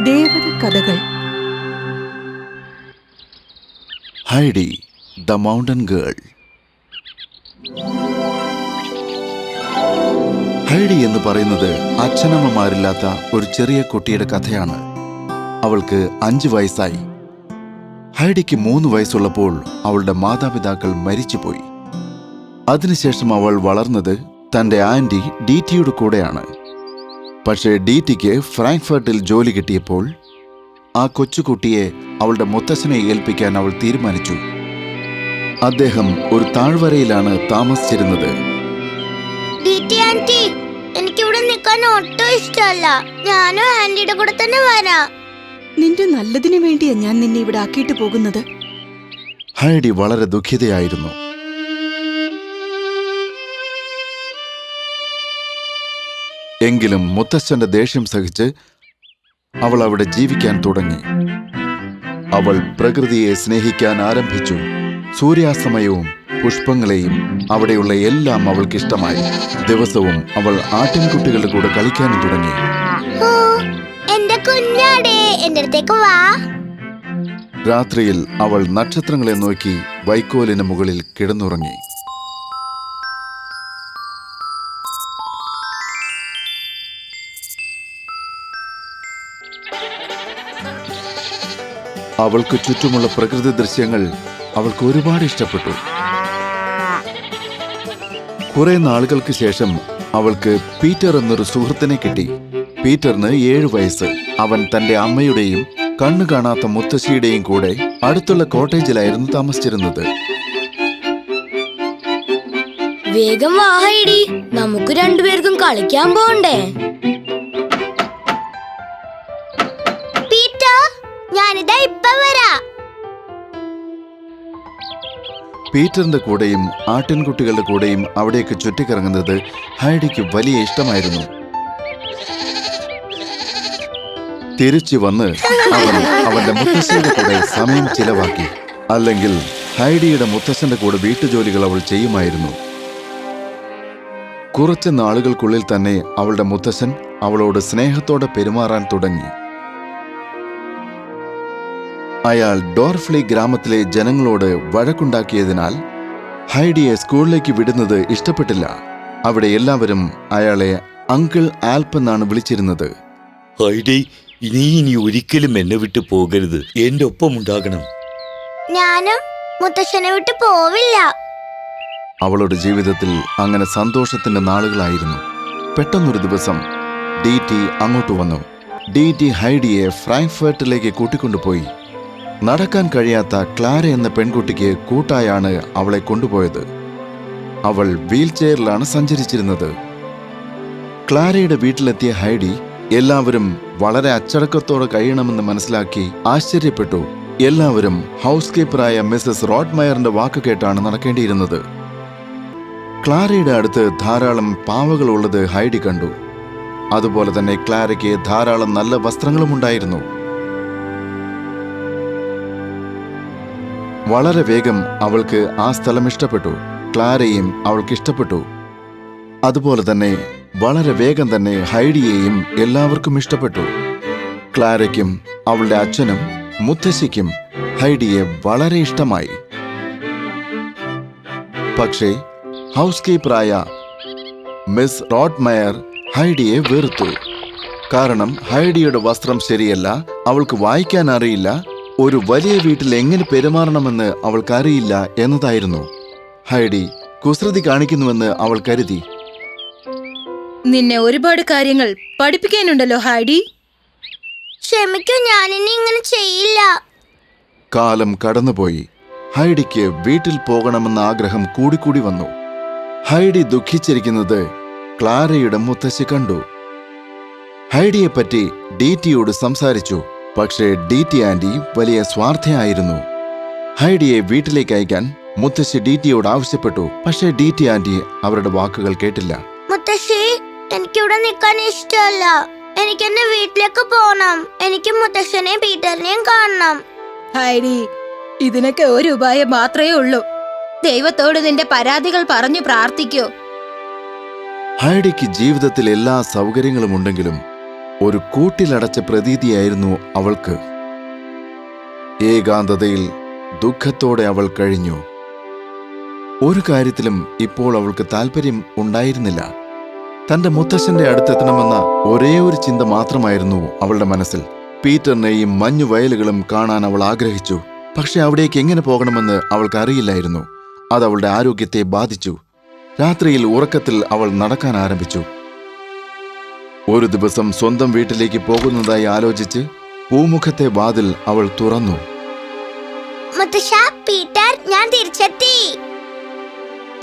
കഥകൾ Heidi the mountain girl Heidi എന്ന് പറയുന്നത് അച്ഛനമ്മമാരില്ലാത്ത ഒരു ചെറിയ കുട്ടിയുടെ കഥയാണ്. അവൾക്ക് അഞ്ച് വയസ്സായി. ഹൈഡിക്ക് മൂന്ന് വയസ്സുള്ളപ്പോൾ അവളുടെ മാതാപിതാക്കൾ മരിച്ചുപോയി. അതിനുശേഷം അവൾ വളർന്നത് തന്റെ ആന്റി ഡി ടിയുടെ കൂടെയാണ്. പക്ഷേ ഡി ടിക്ക് ഫ്രാങ്ക്ഫർട്ടിൽ ജോലി കിട്ടിയപ്പോൾ ആ കൊച്ചുകുട്ടിയെ അവളുടെ മുത്തശ്ശനെ ഏൽപ്പിക്കാൻ അവൾ തീരുമാനിച്ചു. അദ്ദേഹം ഒരു താഴ്വരയിലാണ് താമസിച്ചിരുന്നത്. ഡീറ്റി ആന്റി എനിക്കിവിടെ നിൽക്കാൻ ഒട്ടും ഇഷ്ടമല്ല. ഞാനും ആന്റിയുടെ കൂടെ തന്നെ വരാം. നിന്റെ നല്ലതിനു വേണ്ടിയാ ഞാൻ നിന്നെ ഇവിടെ ആക്കിയിട്ട് പോകുന്നത്. ഹൈഡി വളരെ ദുഃഖിതയായിരുന്നു. എങ്കിലും മുത്തശ്ശന്റെ ദേഷ്യം സഹിച്ച് അവൾ അവിടെ ജീവിക്കാൻ തുടങ്ങി. അവൾ പ്രകൃതിയെ സ്നേഹിക്കാൻ ആരംഭിച്ചു. സൂര്യാസ്തമയവും പുഷ്പങ്ങളെയും അവിടെയുള്ള എല്ലാം അവൾക്ക് ഇഷ്ടമായി ദിവസവും അവൾ ആട്ടിൻകുട്ടികളുടെ കൂടെ കളിക്കാനും തുടങ്ങി. ഓ എന്റെ കുഞ്ഞാടേ എന്റെ അടുത്തേക്ക് വാ. രാത്രിയിൽ അവൾ നക്ഷത്രങ്ങളെ നോക്കി വൈക്കോലിന് മുകളിൽ കിടന്നുറങ്ങി. അവൾക്ക് ചുറ്റുമുള്ള പ്രകൃതി ദൃശ്യങ്ങൾ അവൾക്ക് ഒരുപാട് ഇഷ്ടപ്പെട്ടു. കുറെ നാളുകൾക്ക് ശേഷം അവൾക്ക് പീറ്റർ എന്നൊരു സുഹൃത്തിനെ കിട്ടി. പീറ്ററിന് ഏഴു വയസ്സ്. അവൻ തന്റെ അമ്മയുടെയും കണ്ണു കാണാത്ത മുത്തശ്ശിയുടെയും കൂടെ അടുത്തുള്ള കോട്ടേജിലായിരുന്നു താമസിച്ചിരുന്നത്. വേഗം വാഹയിടി നമുക്ക് രണ്ടുപേർക്കും കളിക്കാൻ പോണ്ടേ? പീറ്ററിന്റെ കൂടെയും ആട്ടിൻകുട്ടികളുടെ കൂടെയും അവിടേക്ക് ചുറ്റിക്കറങ്ങുന്നത് ഹൈഡിക്ക് വലിയ ഇഷ്ടമായിരുന്നു. തിരിച്ചു വന്ന് അവൻ അവന്റെ മുത്തശ്ശിയുടെ കൂടെ സമയം ചിലവാക്കി. അല്ലെങ്കിൽ ഹൈഡിയുടെ മുത്തശ്ശന്റെ കൂടെ വീട്ടുജോലികൾ അവൾ ചെയ്യുമായിരുന്നു. കുറച്ച് നാളുകൾക്കുള്ളിൽ തന്നെ അവളുടെ മുത്തശ്ശൻ അവളോട് സ്നേഹത്തോടെ പെരുമാറാൻ തുടങ്ങി. അയാൾ ഡോർഫ്ലി ഗ്രാമത്തിലെ ജനങ്ങളോട് വഴക്കുണ്ടാക്കിയതിനാൽ ഹൈഡിയെ സ്കൂളിലേക്ക് വിടുന്നത് ഇഷ്ടപ്പെട്ടില്ല. അവിടെ എല്ലാവരും അയാളെ അങ്കിൾ ആൽപ്പ് എന്നാണ് വിളിച്ചിരുന്നത്. ഹൈഡി നീ ഇനി ഒരിക്കലും എന്നെ വിട്ടു പോകരുത്. എന്റെ ഒപ്പം ഉണ്ടാകണം. ഞാനും മുത്തശ്ശനെ വിട്ട് പോവില്ല. അവളുടെ ജീവിതത്തിൽ അങ്ങനെ സന്തോഷത്തിന്റെ നാളുകളായിരുന്നു. പെട്ടെന്നൊരു ദിവസം ഡി ടി അങ്ങോട്ട് വന്നു. ഡി ടി ഹൈഡിയെ ഫ്രാങ്ക്ഫേർട്ടിലേക്ക് കൂട്ടിക്കൊണ്ടുപോയി. നടക്കാൻ കഴിയാത്ത ക്ലാര എന്ന പെൺകുട്ടിക്ക് കൂട്ടായാണ് അവളെ കൊണ്ടുപോയത്. അവൾ വീൽ ചെയറിലാണ് സഞ്ചരിച്ചിരുന്നത്. ക്ലാരയുടെ വീട്ടിലെത്തിയ ഹൈഡി എല്ലാവരും വളരെ അച്ചടക്കത്തോടെ കഴിയണമെന്ന് മനസ്സിലാക്കി ആശ്ചര്യപ്പെട്ടു. എല്ലാവരും ഹൗസ് കീപ്പറായ മിസസ് റോഡ്മയറിന്റെ വാക്ക് കേട്ടാണ് നടക്കേണ്ടിയിരുന്നത്. ക്ലാരയുടെ അടുത്ത് ധാരാളം പാവകൾ ഉള്ളത് ഹൈഡി കണ്ടു. അതുപോലെ തന്നെ ക്ലാരയ്ക്ക് ധാരാളം നല്ല വസ്ത്രങ്ങളും ഉണ്ടായിരുന്നു. വളരെ വേഗം അവൾക്ക് ആ സ്ഥലം ഇഷ്ടപ്പെട്ടു. ക്ലാരയും അവൾക്ക് ഇഷ്ടപ്പെട്ടു. അതുപോലെ തന്നെ വളരെ വേഗം തന്നെ ഹൈഡിയെയും എല്ലാവർക്കും ഇഷ്ടപ്പെട്ടു. ക്ലാരയ്ക്കും അവളുടെ അച്ഛനും മുത്തശ്ശിക്കും ഹൈഡിയെ വളരെ ഇഷ്ടമായി. പക്ഷേ ഹൗസ് കീപ്പറായ മിസ് റോഡ്മയർ ഹൈഡിയെ വെറുത്തു. കാരണം ഹൈഡിയുടെ വസ്ത്രം ശരിയല്ല അവൾക്ക് വായിക്കാൻ അറിയില്ല ഒരു വലിയ വീട്ടിൽ എങ്ങനെ പെരുമാറണമെന്ന് അവൾക്കറിയില്ല എന്നതായിരുന്നു. ഹൈഡി കുസൃതി കാണിക്കുന്നുവെന്ന് അവൾ കരുതി. നിന്നെ ഒരുപാട് കാര്യങ്ങൾ പഠിപ്പിക്കാനുണ്ടല്ലോ ഹൈഡി. ക്ഷമിക്കൂ ഞാനിനി ഇങ്ങനെ ചെയ്യില്ല. കാലം കടന്നുപോയി. ഹൈഡിക്ക് വീട്ടിൽ പോകണമെന്ന ആഗ്രഹം കൂടിക്കൂടി വന്നു. ഹൈഡി ദുഃഖിച്ചിരിക്കുന്നത് ക്ലാരയുടെ മുത്തശ്ശി കണ്ടു. ഹൈഡിയെപ്പറ്റി ഡി ടിയോട് സംസാരിച്ചു. പക്ഷേ ഡി ടി ആന്റി വലിയ സ്വാർത്ഥയായിരുന്നു. ഹൈഡിയെ വീട്ടിലേക്ക് അയക്കാൻ മുത്തശ്ശി ഡി ടിയോട് ആവശ്യപ്പെട്ടു. പക്ഷേ ഡി ടി ആന്റി അവരുടെ വാക്കുകൾ കേട്ടില്ല. മുത്തശ്ശി എനിക്കിവിടെ നിൽക്കാൻ ഇഷ്ടമല്ല. എനിക്ക് എന്റെ വീട്ടിലേക്ക് പോകണം എനിക്ക് മുത്തശ്ശനെയും പീറ്ററിനെയും കാണണം. ഹൈഡി ഇതിനൊക്കെ ഒരു ഉപായം മാത്രമേ ഉള്ളൂ. ദൈവത്തോട് നിന്റെ പരാതികൾ പറഞ്ഞു പ്രാർത്ഥിക്കൂ. ഹൈഡിക്ക് ജീവിതത്തിൽ എല്ലാ സൗകര്യങ്ങളും ഉണ്ടെങ്കിലും ഒരു കൂട്ടിലടച്ച പ്രതീതിയായിരുന്നു അവൾക്ക്. ഏകാന്തതയിൽ ദുഃഖത്തോടെ അവൾ കഴിഞ്ഞു. ഒരു കാര്യത്തിലും ഇപ്പോൾ അവൾക്ക് താല്പര്യം ഉണ്ടായിരുന്നില്ല. തന്റെ മുത്തശ്ശന്റെ അടുത്തെത്തണമെന്ന ഒരേ ഒരു ചിന്ത മാത്രമായിരുന്നു അവളുടെ മനസ്സിൽ. പീറ്ററിനെയും മഞ്ഞു വയലുകളും കാണാൻ അവൾ ആഗ്രഹിച്ചു. പക്ഷെ അവിടേക്ക് എങ്ങനെ പോകണമെന്ന് അവൾക്ക് അറിയില്ലായിരുന്നു അത് അവളുടെ ആരോഗ്യത്തെ ബാധിച്ചു. രാത്രിയിൽ ഉറക്കത്തിൽ അവൾ നടക്കാൻ ആരംഭിച്ചു. ഒരു ദിവസം സ്വന്തം വീട്ടിലേക്ക് പോകുന്നതായി ആലോചിച്ച് പൂമുഖത്തെ വാതിൽ അവൾ തുറന്നു. പീറ്റർ ഞാൻ തിരിച്ചെത്തി.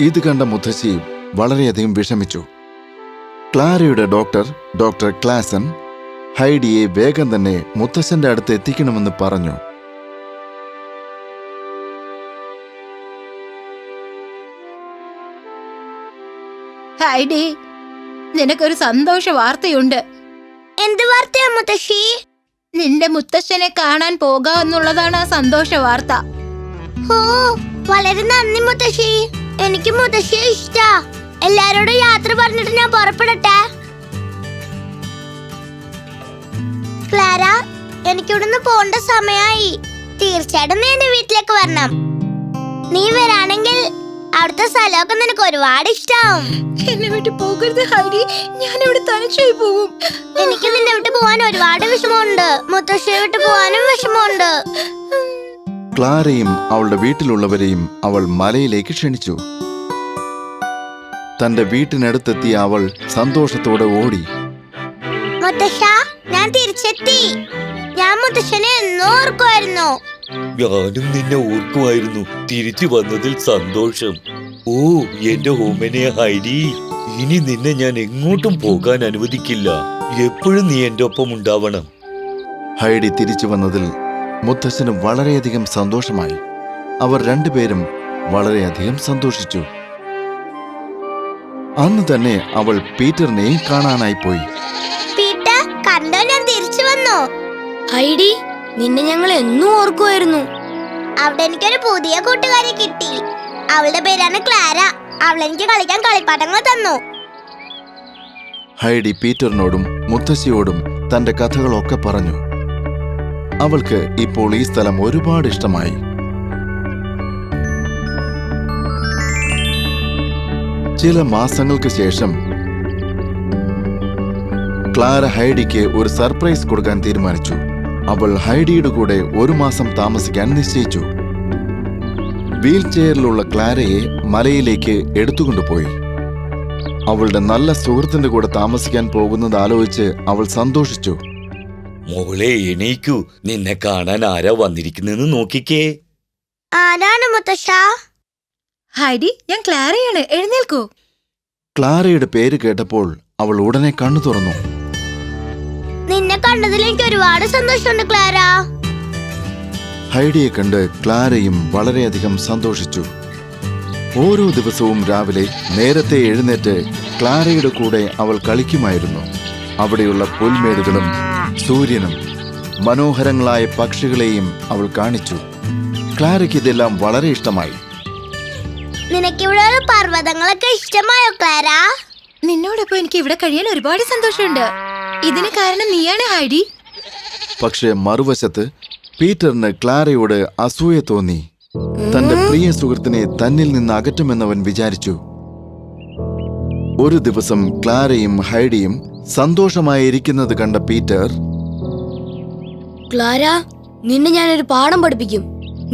ഇത് കണ്ട മുത്തശ്ശി വളരെയധികം വിഷമിച്ചു. ക്ലാരയുടെ ഡോക്ടർ ഡോക്ടർ ക്ലാസൻ ഹൈഡിയെ വേഗം തന്നെ മുത്തശ്ശന്റെ അടുത്ത് എത്തിക്കണമെന്ന് പറഞ്ഞു. ഹൈഡി നിനക്കൊരു സന്തോഷ വാർത്തയുണ്ട്. എന്ത് വാർത്തയാ മുത്തശ്ശി? നിന്റെ മുത്തശ്ശനെ കാണാൻ പോകാന്നുള്ളതാണ് ആ സന്തോഷ വാർത്ത. ഓ വളരെ നന്ദി മുത്തശ്ശി. എനിക്ക് മുത്തശ്ശിയെ ഇഷ്ടാ. എല്ലാരോടും യാത്ര പറഞ്ഞിട്ട് ഞാൻ പുറപ്പെടട്ടെ? ക്ലാര എനിക്കിവിടുന്ന് പോണ്ട സമയായി. തീർച്ചയായിട്ടും നീ എന്റെ വീട്ടിലേക്ക് വരണം. നീ വരാണെങ്കിൽ അവിടുത്തെ സ്ഥലമൊക്കെ നിനക്ക് ഒരുപാട് ഇഷ്ടാവും എന്നെ വിട്ട് പോകരുത് ഹരി. ഞാൻ ഇവിടെ തനിച്ചായി പോകും. എനിക്ക് നിന്നെ വിട്ട് പോവാൻ ഒരുപാട് വിഷമമുണ്ട്. മുത്തശ്ശിയെ വിട്ട് പോവാനും വിഷമമുണ്ട്. ക്ലാരയും അവളുടെ വീട്ടിലുള്ളവരെയും അവൾ മലയിലേക്ക് ക്ഷണിച്ചു. തന്റെ വീട്ടിനടുത്തെത്തിയ അവൾ സന്തോഷത്തോടെ ഓടി. മുത്തശ്ശ ഞാൻ തിരിച്ചെത്തി. ഞാൻ മുത്തശ്ശനെ എന്നോ ഓർക്കുമായിരുന്നു. ഞാനും നിന്നെ ഓർക്കുമായിരുന്നു. തിരിച്ചു വന്നതിൽ സന്തോഷം. ഓ എന്റെ ഹോമനെ ഹരി ഇനി നിന്നെ ഞാൻ എങ്ങോട്ടും പോകാൻ അനുവദിക്കില്ല. എപ്പോഴും നീ എന്റെ ഒപ്പം ഉണ്ടാവണം. ഹൈഡി തിരിച്ചു വന്നതിൽ മുത്തശ്ശന് വളരെയധികം സന്തോഷമായി. അവർ രണ്ടുപേരും വളരെയധികം സന്തോഷിച്ചു. അന്ന് തന്നെ അവൾ പീറ്ററിനെയും കാണാനായി പോയി. പീറ്റർ കണ്ടോ ഞാൻ തിരിച്ചു വന്നോ? ഹൈഡി നിന്നെ ഞങ്ങൾ എന്നും ഓർക്കുമായിരുന്നു. അവിടെ എനിക്കൊരു പുതിയ കൂട്ടുകാരി കിട്ടി. അവളുടെ പേരാണ് ക്ലാര. അവൾ എനിക്ക് കളിക്കാൻ കളിപ്പാട്ടങ്ങൾ തന്നു. ഹൈഡി പീറ്ററിനോടും മുത്തശ്ശിയോടും തന്റെ കഥകളൊക്കെ പറഞ്ഞു. അവൾക്ക് ഇപ്പോൾ ഈ സ്ഥലം ഒരുപാട് ഇഷ്ടമായി. ചില മാസങ്ങൾക്ക് ശേഷം ക്ലാര ഹൈഡിക്ക് ഒരു സർപ്രൈസ് കൊടുക്കാൻ തീരുമാനിച്ചു. അവൾ ഹൈഡിയുടെ കൂടെ ഒരു മാസം താമസിക്കാൻ നിശ്ചയിച്ചു. വീൽ ചെയറിലുള്ള ക്ലാരയെ മലയിലേക്ക് എടുത്തുകൊണ്ടുപോയി. അവളുടെ നല്ല സുഹൃത്തിന്റെ കൂടെ താമസിക്കാൻ പോകുന്നത് ആലോചിച്ച് അവൾ സന്തോഷിച്ചു. മോളെ എണീക്കൂ. നിന്നെ കാണാൻ ആരാ വന്നിരിക്കുന്നെന്ന് നോക്കിക്കേ. ആരാണ് മുത്തശ്ശ? ഹൈഡി ഞാൻ ക്ലാരയാണ്. എഴുന്നേൽക്കൂ. ക്ലാരയുടെ പേര് കേട്ടപ്പോൾ അവൾ ഉടനെ കണ്ണു തുറന്നു. നിന്നെ കണ്ടതിൽ എനിക്ക് ഒരുപാട് സന്തോഷമുണ്ട് ക്ലാര. ഹൈഡിയെ കണ്ട് ക്ലാരയും വളരെയധികം സന്തോഷിച്ചു. ഓരോ ദിവസവും രാവിലെ നേരത്തെ എഴുന്നേറ്റ് ക്ലാരയുടെ കൂടെ അവൾ കളിക്കുമായിരുന്നു. അവിടെയുള്ള പുൽമേടുകളും സൂര്യനും മനോഹരങ്ങളായ പക്ഷികളെയും അവൾ കാണിച്ചു. ക്ലാരയ്ക്ക് ഇതെല്ലാം വളരെ ഇഷ്ടമായി. നിനക്കിവിടെ പർവതങ്ങളൊക്കെ ഇഷ്ടമായോ ക്ലാര? നിന്നോടൊപ്പം എനിക്ക് ഇവിടെ കഴിയാൻ ഒരുപാട് സന്തോഷമുണ്ട്. ഇതിന് കാരണം നീയാണ് ഹൈഡി. പക്ഷെ മറുവശത്ത് പീറ്ററിന് ക്ലാരയോട് അസൂയ തോന്നി. തന്റെ പ്രിയ സുഹൃത്തിനെ തന്നിൽ നിന്ന് അകറ്റുമെന്നവൻ വിചാരിച്ചു. ഒരു ദിവസം ക്ലാരയും ഹൈഡിയും സന്തോഷമായിരിക്കുന്നത് കണ്ട പീറ്റർ ക്ലാര നിന്നെ ഞാനൊരു പാഠം പഠിപ്പിക്കും.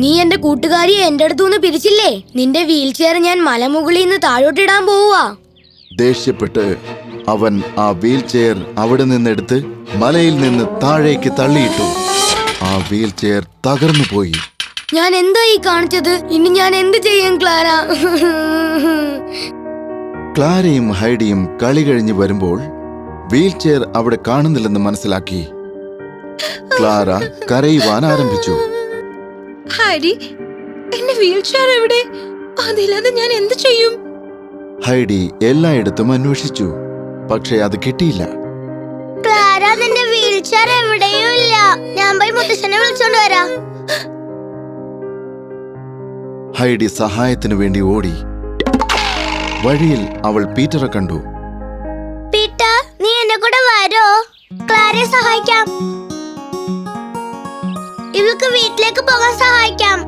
നീ എന്റെ കൂട്ടുകാരിയെ എന്റെ അടുത്തുനിന്ന് പിരിച്ചില്ലേ? നിന്റെ വീൽ ചെയർ ഞാൻ മലമുകളിൽ നിന്ന് താഴോട്ടിടാൻ പോവുക ദേഷ്യപ്പെട്ട് അവൻ ആ വീൽ ചെയർ അവിടെ നിന്നെടുത്ത് മലയിൽ നിന്ന് താഴേക്ക് തള്ളിയിട്ടു. ആ വീൽ ചെയർ തകർന്നു പോയി. ഞാൻ എന്താ ഈ കാണിച്ചത്? ഇനി ഞാൻ എന്ത് ചെയ്യും ക്ലാര? ക്ലാരയും ഹൈഡിയും കളി കഴിഞ്ഞ് വരുമ്പോൾ വീൽ ചെയർ അവിടെ കാണുന്നില്ലെന്ന് മനസ്സിലാക്കി. ക്ലാര കരയുവാൻ ആരംഭിച്ചു. ഹൈഡി എന്റെ വീൽ ചെയർ എവിടെ? അതില്ലാതെ ഞാൻ എന്ത് ചെയ്യും? ഹൈഡി എല്ലായിടത്തും അന്വേഷിച്ചു. പക്ഷേ അത് കിട്ടിയില്ല. ക്ലാര നിന്റെ വീൽ ചെയർ എവിടെയും ഇല്ല. ഞാൻ പോയി മുത്തശ്ശനെ വിളിച്ചോണ്ട് വരാം. ഹൈഡി സഹായത്തിനു വേണ്ടി ഓടി. വഴിയിൽ അവൾ പീറ്ററെ കണ്ടു. പീറ്റർ നീ എന്നെ കൂടെ വരോ? ക്ലാരയെ സഹായിക്കാം. ഇവൾക്ക് വീട്ടിലേക്ക് പോകാൻ സഹായിക്കാം.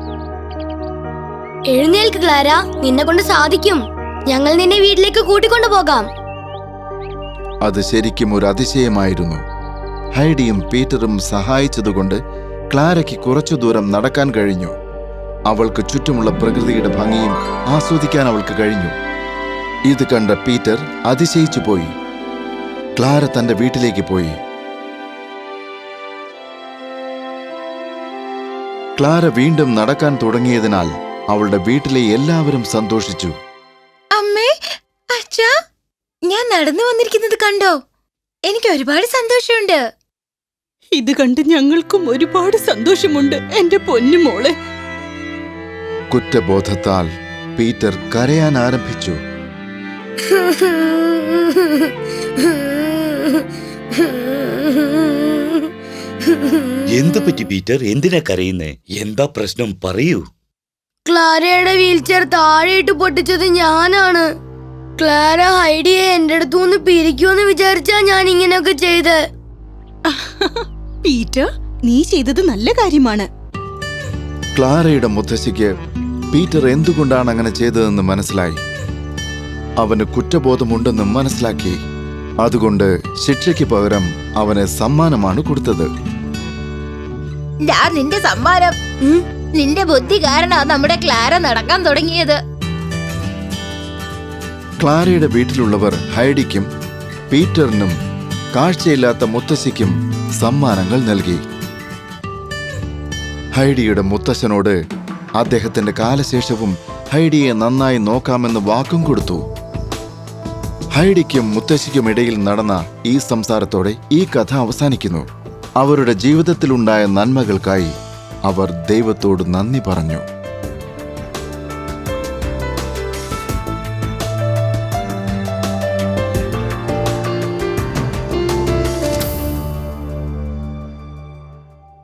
എഴുന്നേൽക്ക് ക്ലാര നിന്നെ കൊണ്ട് സാധിക്കും. ഞങ്ങൾ നിന്നെ വീട്ടിലേക്ക് കൂട്ടിക്കൊണ്ടു പോകാം അത് ശരിക്കും ഒരു അതിശയമായിരുന്നു. ഹൈഡിയും പീറ്ററും സഹായിച്ചതുകൊണ്ട് ക്ലാരയ്ക്ക് കുറച്ചു ദൂരം നടക്കാൻ കഴിഞ്ഞു. അവൾക്ക് ചുറ്റുമുള്ള പ്രകൃതിയുടെ ഭംഗിയും ആസ്വദിക്കാൻ അവൾക്ക് കഴിഞ്ഞു. ഇത് കണ്ട പീറ്റർ അതിശയിച്ചു പോയി. ക്ലാര തന്റെ വീട്ടിലേക്ക് പോയി. ക്ലാര വീണ്ടും നടക്കാൻ തുടങ്ങിയതിനാൽ അവളുടെ വീട്ടിലെ എല്ലാവരും സന്തോഷിച്ചു. നടന്നു വന്നിരിക്കുന്നത് കണ്ടോ? എനിക്ക് ഒരുപാട് സന്തോഷമുണ്ട്. ഇത് കണ്ട് ഞങ്ങൾക്കും ഒരുപാട് സന്തോഷമുണ്ട് എന്റെ പൊന്നു മോളെ. കുറ്റബോധത്താൽ പീറ്റർ കരയാൻ ആരംഭിച്ചു. എന്തു പറ്റി പീറ്റർ? എന്തിനാ കരയുന്നേ? എന്താ പ്രശ്നം? പറയൂ. ക്ലാരയുടെ വീൽചെയർ താഴെയിട്ട് പൊട്ടിച്ചത് ഞാനാണ്. ക്ലാര ഹൈഡിയെ എന്റെ അടുത്തുനിന്ന് പിരിക്കുമെന്ന് വിചാരിച്ചാ ഞാൻ ഇങ്ങനെയൊക്കെ ചെയ്ത്. പീറ്റർ നീ ചെയ്തത് നല്ല കാര്യമാണ്. ക്ലാരയുടെ മുത്തശ്ശിക്ക് പീറ്റർ എന്തുകൊണ്ടാണ് അങ്ങനെ ചെയ്തതെന്ന് മനസ്സിലായി. അവന് കുറ്റബോധമുണ്ടെന്ന് മനസ്സിലാക്കി. അതുകൊണ്ട് ശിക്ഷയ്ക്ക് പകരം അവന് സമ്മാനമാണ് കൊടുത്തത്. നിന്റെ സമ്മാനം നിന്റെ ബുദ്ധി കാരണ നമ്മുടെ ക്ലാര നടക്കാൻ തുടങ്ങിയത്. ക്ലാരയുടെ വീട്ടിലുള്ളവർ ഹൈഡിക്കും പീറ്ററിനും കാഴ്ചയില്ലാത്ത മുത്തശ്ശിക്കും സമ്മാനങ്ങൾ നൽകി. ഹൈഡിയുടെ മുത്തശ്ശനോട് അദ്ദേഹത്തിന്റെ കാലശേഷവും ഹൈഡിയെ നന്നായി നോക്കാമെന്ന് വാക്കും കൊടുത്തു. ഹൈഡിക്കും മുത്തശ്ശിക്കും ഇടയിൽ നടന്ന ഈ സംസാരത്തോടെ ഈ കഥ അവസാനിക്കുന്നു. അവരുടെ ജീവിതത്തിലുണ്ടായ നന്മകൾക്കായി അവർ ദൈവത്തോട് നന്ദി പറഞ്ഞു.